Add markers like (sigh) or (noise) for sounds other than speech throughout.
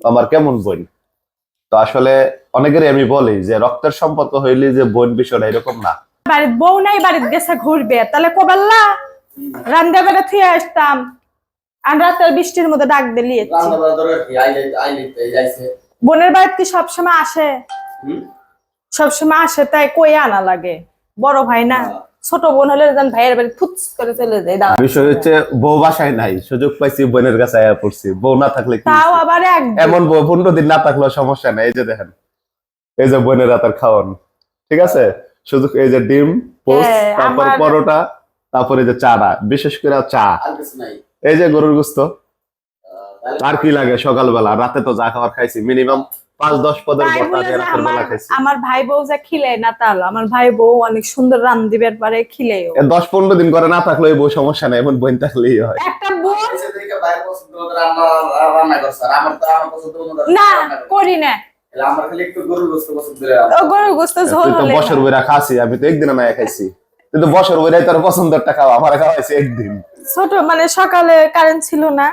আমার কেমন বোন? তো আসলে অনেকেরই আমি বলি যে রক্তের সম্পর্ক হইলে যে বোন বিষয়টা এরকম না। বাড়ির বউ নাই বাড়ির গেছে ঘুরবে। তাহলে কবাল্লা রান্না বেড়া থুয়ে আসতাম। আর রাতের বৃষ্টির মধ্যে ডাক দিলি। বোনের বাড়িতে কি সবসময় আসে? সবসময় আসে তাই কই আনা লাগে? বড় ভাই না। ছোট বোন হলে যেন ভাইয়ের বাড়ি ফুৎস করে চলে যায়। বিষয় হচ্ছে বউ বাসায় নাই সুযোগ পাইছি বোনের কাছে আয়া পড়ছি। বউ না থাকলে তাও আবার এমন বউ পনেরো দিন না থাকলেও সমস্যা নেই এই যে দেখেন। এই যে বোনের রাতের খাওয়ান ঠিক আছে? শুধু এই যে ডিম পোস্ট হ্যাঁ, তারপর পরোটা তারপরে যে চারা বিশেষ করে চা। এই যে গরুর গুস্ত আর কি লাগে সকালবেলা? রাতে তো যা খাবার খাইছি মিনিমাম পাঁচ দশ পদের আমার ভাই বউ যা খিলে আমার ভাই বউ অনেক সুন্দর রান দিবার পারে খিলেও। এ দশ পনেরো দিন করে না থাকলে বউ সমস্যা নেই এমন বোন থাকলেই হয়। একটা বোন মতো না করি না। তাহলে আমার খালি একটু গরুর গোস্ত পছন্দ করে ও গরু গোস্ত ঝোল তুই তো হলে বছর বইরা খাসি আমি তো একদিন না খাইছি। তুই তো বছর বইরাই তোর পছন্দেরটা খাওয়া আমার খাওয়াইছি একদিন। ছোট মানে সকালে কারেন্ট ছিল না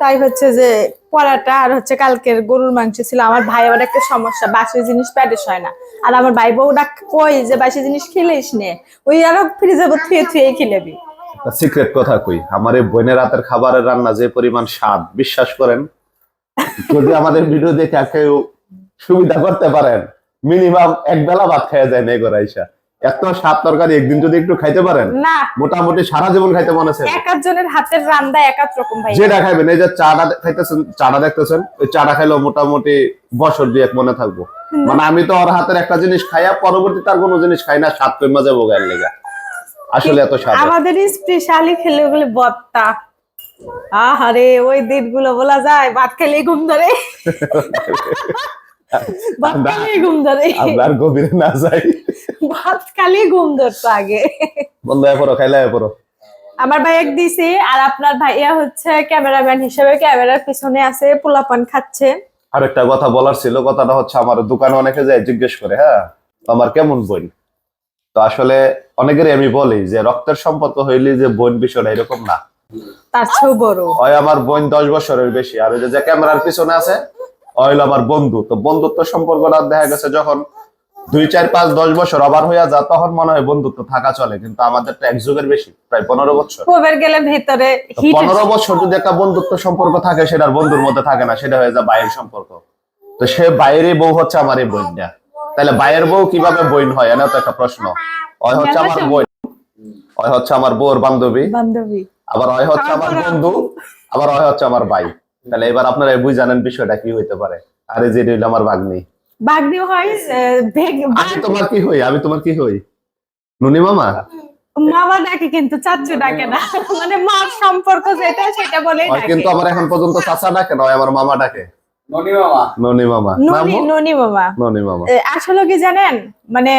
তাই হচ্ছে যে পড়াটা আর হচ্ছে কালকের গরুর মাংস ছিল। আমার ভাই আবার একটা সমস্যা, বাসি জিনিস প্যাটেস হয় না। আর আমার ভাই বউ ডাক কই যে, বাসি জিনিস খেলেইস নে? ওই আরও ফ্রিজে থুয়ে থুয়ে খেলেবি। সিক্রেট কথা কই, আমার এই বোনের রাতের খাবারের রান্না যে পরিমাণ স্বাদ, বিশ্বাস করেন? যদি আমাদের ভিডিও দেখে কেউ সুবিধা করতে পারেন মিনিমাম এক বেলা ভাত খাওয়া যায় না এগোর আইসা এত স্বাদ তরকারি একদিন যদি একটু খাইতে পারেন না। মোটামুটি সারা জীবন খাইতে মনে আছে। এক হাতের রান্না এক এক রকম ভাই। যেটা খাইবেন এই যে চাটা খাইতেছেন চাটা দেখতেছেন ওই চাটা খাইলেও মোটামুটি বছর দিয়ে মনে থাকব। মানে আমি তো ওর হাতের একটা জিনিস খাইয়া পরবর্তী তার কোনো জিনিস খাই না স্বাদ কমে যাব গায়ের লেগে। আসলে এত স্বাদ আমাদের স্পেশালি খেলে ওগুলো বত্তা। আহারে ওই দিনগুলো বলা যায় ভাত খেলে ঘুম ধরে। (laughs) (laughs) ভাত খেলে ঘুম ধরে। আমরা আর গভীরে না যাই। ভাত খালি ঘুম ধরতো আগে। বন্ধু এপরো খাইলে এপরো আমার ভাই এক দিছি আর আপনার ভাইয়া হচ্ছে ক্যামেরাম্যান হিসেবে ক্যামেরার পিছনে আছে পোলাপান খাচ্ছে। আর একটা কথা বলার ছিল কথাটা হচ্ছে আমার দোকানে অনেকে যায় জিজ্ঞেস করে হ্যাঁ আমার কেমন বোন? তো আসলে অনেকেরই আমি বলি যে রক্তের সম্পর্ক হইলে যে বোন বিষয়টা এরকম না। তার চেয়েও বড়। ওই আমার বোন দশ বছরের বেশি আর ওই যে ক্যামেরার পিছনে আছে হলো আমার বন্ধু। তো বন্ধুত্ব সম্পর্কটা দেখা গেছে যখন দুই চার পাঁচ দশ বছর আবার হইয়া যা তখন মনে হয় বন্ধুত্ব থাকা চলে কিন্তু আমাদেরটা এক যুগের বেশি প্রায় পনেরো বছর। গেলে ভেতরে পনেরো বছর যদি একটা বন্ধুত্ব সম্পর্ক থাকে সেটার বন্ধুর মধ্যে থাকে না সেটা হয়ে যায় বাইরের সম্পর্ক। তো সে বাইরের বউ হচ্ছে আমার এই বোনটা তাহলে বাইরের বউ কীভাবে বোন হয় এনে তো একটা প্রশ্ন। ওই হচ্ছে আমার বোন। ওই হচ্ছে আমার বউর বান্ধবী। বান্ধবী। আবার ওই হচ্ছে আমার বন্ধু। আবার ওই হচ্ছে আমার ভাই। তাহলে এবার আপনারা বুঝ জানেন বিষয়টা কি হইতে পারে। আরে যে রইল আমার ভাগ্নি বাগনি হয় ভেগ- আমি তোমার কি হই? আমি তোমার কি হই? নুনি মামা? মামা ডাকে কিন্তু চাচু ডাকে না। মানে মার সম্পর্ক যেটা সেটা বলে ওই কিন্তু আমার এখন পর্যন্ত চাচা ডাকে নয় আমার মামা ডাকে? ননি মামা। ননি মামা। ননি মামা? ননি মামা। আসলে কি জানেন? মানে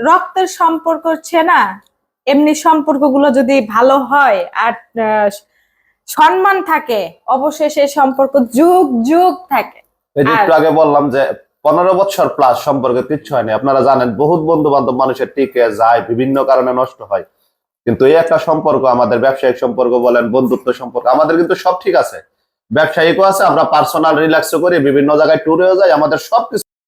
রক্তের সম্পর্ক হচ্ছে না এমনি সম্পর্কগুলো যদি ভালো হয় আর আহ, সম্মান থাকে অবশ্যই সেই সম্পর্ক যুগ যুগ থাকে। এই যে একটু আগে বললাম যে পনেরো বছর প্লাস সম্পর্কে কিচ্ছু হয়নি। আপনারা জানেন বহুত বন্ধু বান্ধব মানুষের টিকে যায় বিভিন্ন কারণে নষ্ট হয়। কিন্তু এই একটা সম্পর্ক আমাদের ব্যবসায়িক সম্পর্ক বলেন বন্ধুত্ব সম্পর্ক আমাদের কিন্তু সব ঠিক আছে। ব্যবসায়িকও আছে আমরা পার্সোনাল রিল্যাক্সও করি বিভিন্ন জায়গায় ট্যুরেও যাই আমাদের সবকিছু